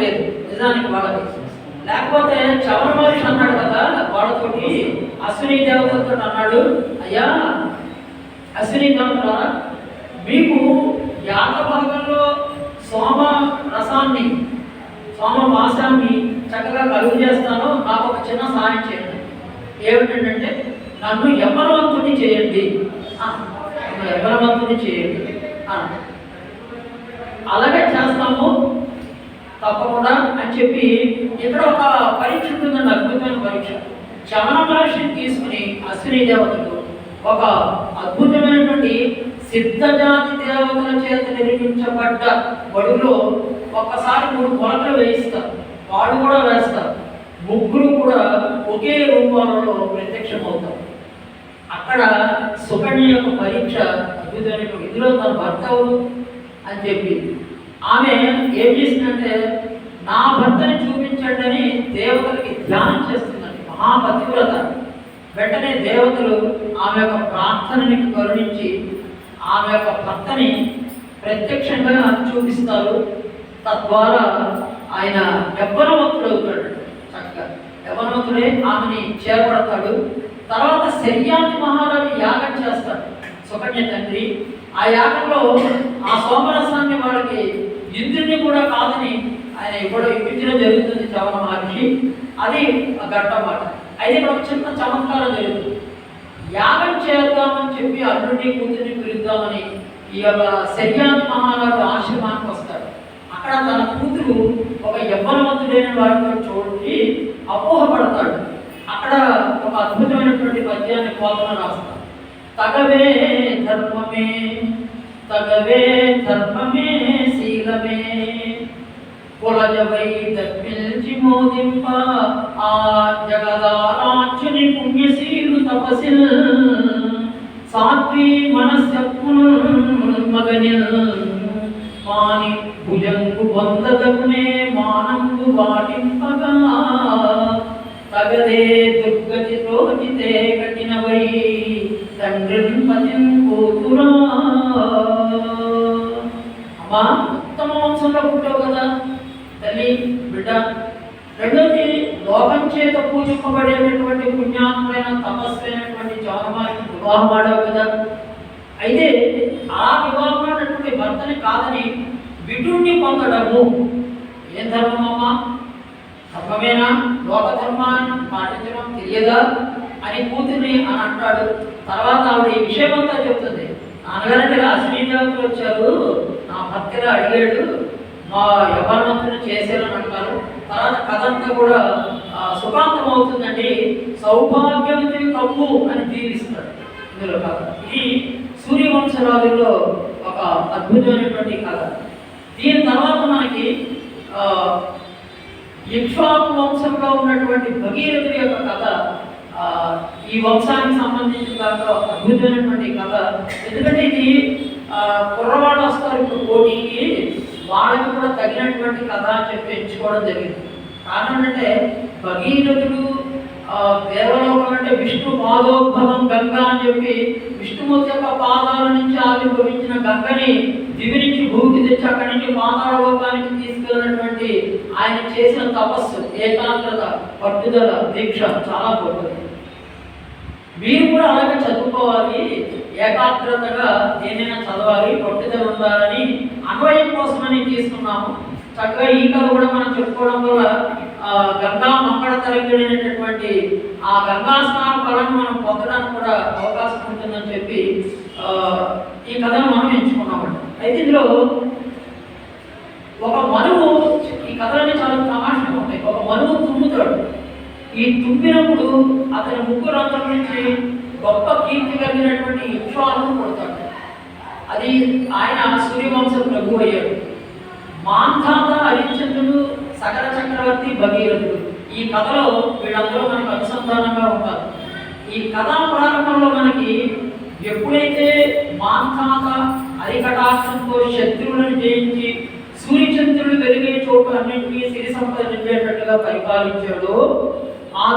లేదు. నిజానికి వాళ్ళకి. లేకపోతే చవన మహర్షి అన్నాడు కదా వాళ్ళతోటి అశ్విని దేవతలతో అన్నాడు అయ్యా అశ్విని దేవతలారా మీకు యాగ భాగంలో సోమ రసాన్ని సోమ మాసాన్ని చక్కగా కలుగు చేస్తాను నాకు ఒక చిన్న సహాయం చేయండి. ఏమిటంటే నన్ను యవ్వనవంతుని చేయండి. ఆ, చేయండి. అలాగే చేస్తాము. తప్పకుండా అని చెప్పి ఇక్కడ ఒక పరీక్ష ఉంటుందండి అద్భుతమైన పరీక్ష. చమన మహర్షిని తీసుకుని అశ్విని దేవతలు ఒక అద్భుతమైనటువంటి సిద్ధజాతి దేవతల చేత నిర్మించబడ్డ బడులో ఒక్కసారి మూడు కొలతలు వేయిస్తారు. వాళ్ళు కూడా వేస్తారు. ముగ్గురు కూడా ఒకే రూపాలలో ప్రత్యక్షమవుతారు. అక్కడ సుకన్య యొక్క పరీక్ష అద్భుతమైన ఇందులో తన భర్త అని చెప్పి ఆమె ఏం చేసిందంటే నా భర్తని చూపించండి దేవతలకి ధ్యానం చేస్తుందండి మహాపతివ్రత. వెంటనే దేవతలు ఆమె యొక్క ప్రార్థనని కరుణించి ఆమె యొక్క భర్తని ప్రత్యక్షంగా చూపిస్తారు. తద్వారా ఆయన యవ్వనవంతుడు అవుతాడు. చక్కగా యవ్వనవంతుడే ఆమెని చేరబడతాడు తర్వాత శర్యాతి మహారాజు యాగం చేస్తాడు. సుకన్య తండ్రి ఆ యాగంలో ఆ సోమరసాన్ని వాళ్ళకి ఇంద్రుని కూడా కాదని ఆయన ఇప్పుడు ఇప్పించడం జరుగుతుంది చవన మహర్షి. అది ఆ మాట. అయితే ఇక్కడ ఒక చిన్న చమత్కారం జరుగుతుంది. యాగం చేద్దామని చెప్పి అల్లుడిని కూతుర్ని పిలుద్దామని ఈ యొక్క శర్యాతి మహారాజు ఆశ్రమానికి వస్తాడు అక్కడ తన కూతురు ఒక యవ్వనవంతుడైన వాడితో చూడి అపోహపడతాడు. అక్కడ ఒక అద్భుతమైనటువంటి పద్యాన్ని కోపన రాస్తాడు. తగవే ధర్మమే తగవే ధర్మమే శీలమే. కులజవై దప్పిల్చి మోదింప ఆ జగదారాక్షుని పుణ్యశీలు తపసిల్. సాత్వీ మనస్యప్పును మగనిల్. మాని భుజంగు పొందదగునే మానంగు వాటింపగా. తగదే దుర్గతి రోగితే కఠినవై తండ్రిని అమ్మా ఉత్తమ వంశంలో పుట్టావు కదా తల్లి బిడ్డ. రెండోది లోకం చేత పూజింపబడేటటువంటి పుణ్యాత్మైన తపస్సైనటువంటి చౌరమానికి వివాహం ఆడావు కదా. అయితే ఆ వివాహమైనటువంటి భర్తని కాదని విటుణ్ణి పొందడము. ఏం ధర్మం అమ్మా? ధర్మమేనా? లోక ధర్మాన్ని పాటించడం తెలియదా? అని కూతుర్ని అని అంటాడు. తర్వాత ఆవిడ ఈ విషయం అంతా చెప్తుంది. నాన్నగారంటే అశ్విని వచ్చారు. నా భర్తగా అడిగాడు. మా యవ్వనవంతుని చేశారని అంటారు తర్వాత కథ అంతా కూడా సుఖాంతం అవుతుందండి సౌభాగ్యవతి కమ్ము అని దీవిస్తాడు ఇందులో కథ. ఇది సూర్యవంశరాజుల్లో ఒక అద్భుతమైనటువంటి కథ. దీని తర్వాత మనకి ఇక్ష్వాకు వంశంలో ఉన్నటువంటి భగీరథుడి యొక్క కథ. ఈ వంశానికి సంబంధించిన దాకా అద్భుతమైనటువంటి కథ. ఎందుకంటే ఇది ఆ, వస్తారు ఇప్పుడు పోటీకి వాళ్ళకి కూడా తగినటువంటి కథ అని చెప్పి ఎంచుకోవడం జరిగింది. కారణం అంటే భగీరథుడు ఆ, దేవలోకం అంటే విష్ణు పాదోద్భవం గంగా అని చెప్పి విష్ణుమూర్తి యొక్క పాదాల నుంచి ఆవిర్భవించిన గంగని దివి నుంచి భూమికి తెచ్చి అక్కడి నుంచి పాతాళ లోకానికి తీసుకెళ్ళినటువంటి ఆయన చేసిన తపస్సు ఏకాగ్రత పట్టుదల దీక్ష చాలా గొప్పది. మీరు కూడా అలాగే చదువుకోవాలి ఏకాగ్రతగా దేనైనా చదవాలి పట్టుదల ఉండాలని అన్వయం కోసమని తీసుకున్నాము చక్కగా ఈ కథ కూడా మనం చెప్పుకోవడం వల్ల గంగా మంగళ తరగడైనటువంటి ఆ గంగా స్నాన ఫలాన్ని మనం పొందడానికి కూడా అవకాశం ఉంటుందని చెప్పి ఈ కథను మనం ఎంచుకున్నామంట అయితే ఇందులో ఒక మనువు ఈ కథలన్నీ చాలా తమాషగా ఉంటాయి. ఒక మనువు తుమ్ముతాడు. ఈ తుమ్మినప్పుడు అతని ముగ్గురు రంగం నుంచి గొప్ప కీర్తి కలిగినటువంటి ఇక్ష్వాలను కొడతాడు. అది ఆయన సూర్యవంశ ప్రభు అయ్యాడు. మాంధాత హరిశ్చంద్రుడు సకల చక్రవర్తి భగీరథుడు. ఈ కథలో వీళ్ళందరూ మనకు అనుసంధానంగా ఉంటారు. ఈ కథా ప్రారంభంలో మనకి ఎప్పుడైతే మాంధాత హరికటాక్షంతో శత్రువులను జయించి సూర్యచంద్రుడు వెలిగే చోటు అన్నింటినీ సిరి సంపద నిండేటట్టుగా పరిపాలించాడో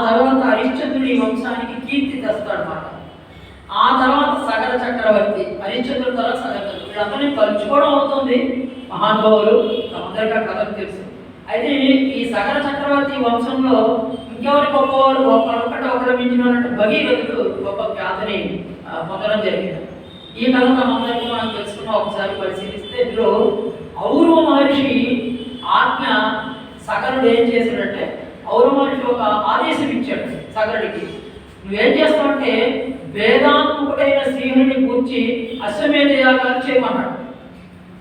తర్వాత హరిశ్చంద్రుడి ఈ వంశానికి కీర్తి తెస్తాడు మాట ఆ తర్వాత సగర చక్రవర్తి హరిశ్చంద్రుడి తర్వాత సగర. చక్రవర్తి వీళ్ళందరినీ కలుచుకోవడం అవుతుంది. మహానుభావులు అందరికీ ఆ కథ తెలుసు. అయితే ఈ సగర చక్రవర్తి వంశంలో ఇంకెవరి గొప్పవారు ఒకరికంటే ఒకరు మించినటువంటి భగీరథుడు గొప్ప ఖ్యాతిని పొందడం జరిగింది. ఈ కథ మనందరికీ మనం తెలుసుకున్న ఒకసారి పరిశీలిస్తే ఇందులో ఔరవ మహర్షి ఆజ్ఞ సగరుడు ఏం చేశాడంటే ఔరవ ఒక ఆదేశం ఇచ్చాడు సగరుడికి. నువ్వేం చేస్తావంటే వేదాంతకుడైన శ్రీహరిని కూర్చి అశ్వమేధ యాగాలు చేయమన్నాడు.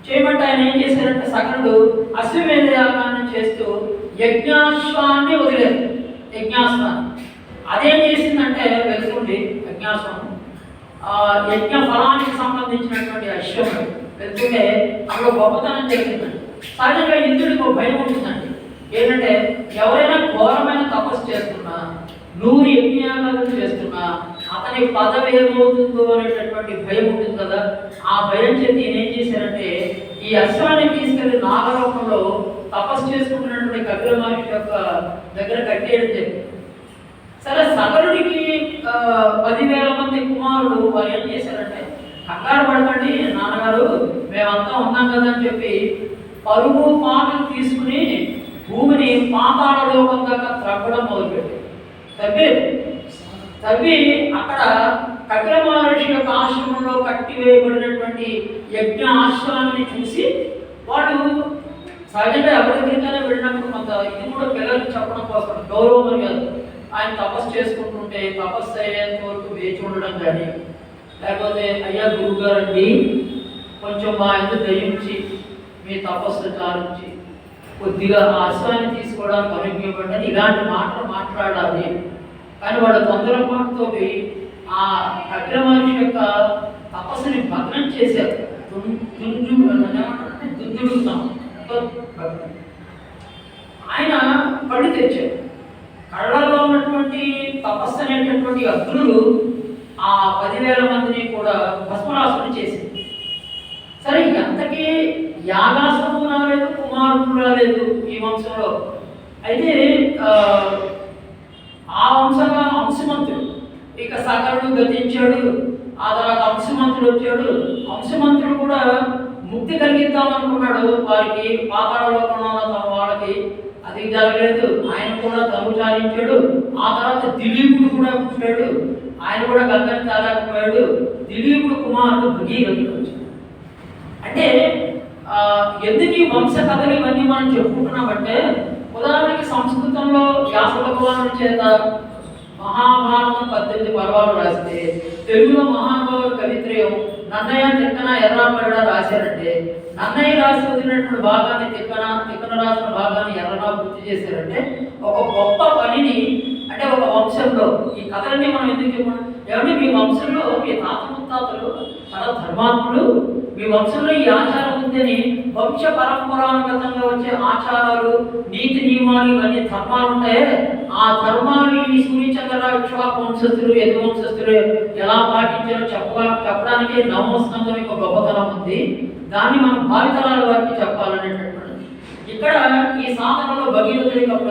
చేయమంటే ఆయన ఏం చేశారంటే సగరుడు అశ్వమేధ యాగాన్ని చేస్తూ యజ్ఞాశ్వాన్ని వదిలేదు యజ్ఞాశ్వాన్ని. అదేం చేసిందంటే వెళ్తుంది యజ్ఞాశ్వం ఆ యజ్ఞ ఫలానికి సంబంధించినటువంటి అశ్వం వెళ్తుంటే అక్కడ గొప్పతనం జరిగిందండి. సహజంగా ఇంద్రుడికి ఒక భయం ఉంటుందండి. ఏంటంటే ఎవరైనా ఘోరమైన తపస్సు చేస్తున్నా నూరు యజ్ఞాలను చేస్తున్నా అతని పదవి ఏమవుతుందో అనేటటువంటి భయం ఉంటుంది కదా. ఆ భయం చేతి నేనేం ఏం చేశారంటే ఈ అశ్వాన్ని తీసుకెళ్ళి నాగలోకంలో తపస్సు చేసుకుంటున్నటువంటి కపిల మహర్షి యొక్క దగ్గర కట్టేయడం జరిగింది. సరే సగరుడికి పదివేల మంది కుమారుడు వారు ఏం చేశారంటే కంగారు పడకండి నాన్నగారు మేమంతా ఉన్నాం కదా అని చెప్పి పరుగు పాటలు తీసుకుని భూమిని పాతాళ లోకం దాకా త్రవ్వడం మొదలుపెట్టింది తవ్వి తవ్వి అక్కడ కపిల మహర్షి యొక్క ఆశ్రమంలో కట్టివేయబడినటువంటి యజ్ఞ ఆశ్రమాన్ని చూసి వాళ్ళు సహజంగా అభివృద్ధిగానే వెళ్ళినప్పుడు కొంత ఇది కూడా పిల్లలకి చెప్పడం కోసం గౌరవం కాదు. ఆయన తపస్సు చేసుకుంటుంటే తపస్సు అయ్యేంత వరకు వేచి ఉండడం కానీ లేకపోతే అయ్యా గురువు గారండి కొంచెం మా ఇంత దయించి మీ తపస్సు చాలించి కొద్దిగా ఆ తీసుకోవడానికి అనుజ్ఞపడ్డా ఇలాంటి మాటలు మాట్లాడాలి కానీ వాళ్ళ తొందరపాటుతో ఆ అగ్రమహర్షి యొక్క తపస్సుని భగ్నం చేశారు దుం- ఆయన కళ్ళు తెచ్చారు కళ్ళలో ఉన్నటువంటి తపస్సు అనేటటువంటి అగ్నులు ఆ పదివేల మందిని కూడా భస్మరాసులు చేసింది సరే ఎంతకీ యాగా లేదు ఈ వంశంలో. అయితే ఆ, వంశంలో అంశమంతుడు ఇక సకరుడు గతించాడు ఆ తర్వాత అంశమంతుడు వచ్చాడు. అంశమంతుడు కూడా ముక్తి కలిగిద్దాం అనుకున్నాడు. వారికి పాతాళలోకంలో ఉన్న తమ వాళ్ళకి అది జరగలేదు. ఆయన కూడా తను చాలించాడు. ఆ తర్వాత దిలీపుడు కూడా పుట్టాడు. ఆయన కూడా గంగని తాగకపోయాడు దిలీపుడు కుమారుడు భగీరథుడు వచ్చాడు. అంటే ఎందుకు ఈ వంశ కథలు ఇవన్నీ మనం చెప్పుకుంటున్నామంటే ఉదాహరణకి సంస్కృతంలో వ్యాస భగవానుడి చేత మహాభారతం పద్దెనిమిది పర్వాలు రాస్తే తెలుగులో మహానుభావుల కవిత్రయం నన్నయ్య తిక్కన ఎర్రాపగడ రాశారంటే నన్నయ్య రాసి వదిలినటువంటి భాగాన్ని తిక్కన తిక్కన రాసిన భాగాన్ని ఎర్రగా గుర్తు చేశారంటే ఒక గొప్ప పనిని అంటే ఒక వంశంలో ఈ కథలన్నీ మనం ఎందుకు చెప్పాం ఏమంటే మీ వంశంలో మీ తాత ముత్తాతలు చాలా ధర్మాత్ములు మీ వంశంలో ఈ ఆచారం ఉందని వంశ పరంపరానుగతంగా వచ్చే ఆచారాలు నీతి నియమాలు ఇవన్నీ ధర్మాలు ఉంటాయే. ఆ ధర్మాలు ఈ సూర్యచంద్ర విశ్వాప వంశస్థులు యదు వంశస్థులు ఎలా పాటించారో చెప్ప చెప్పడానికి నవమస్కందం యొక్క గొప్పతనం ఉంది. దాన్ని మనం భావితరాల వారికి చెప్పాలనేటటువంటి ఇక్కడ ఈ సాధనలో భగీరథుడి యొక్క